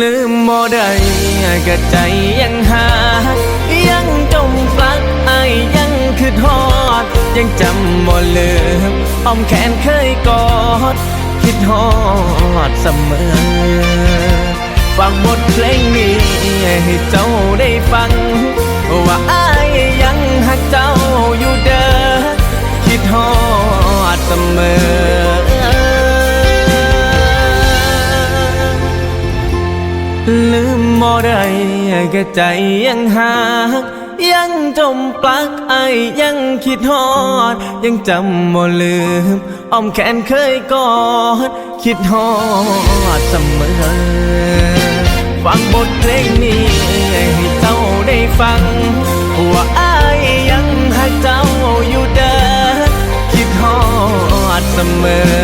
ลืมบ่ได้ก็ใจยังหา ยังจมปลักไอายยังคือทอด ยังจำบ่ลืมอ้อมแขนเคยกอด คิดฮอดเสมอฝากบทเพลงนี้ให้เจ้าได้ฟัง ว่าอายยังหักเจ้าอยู่เด้อคิดฮอดเสมอ ลืมบ่ได้กะใจยังหักยังจมปลักไอยังคิดฮอด ยังจำบ่ลืมอ้อมแขนเคยกอด คิดฮอดเสมอ ฟังบทเพลงนี้ให้เจ้าได้ฟัง ว่าไอายยังหักเจ้าอยู่เด้อคิดฮอดเสมอ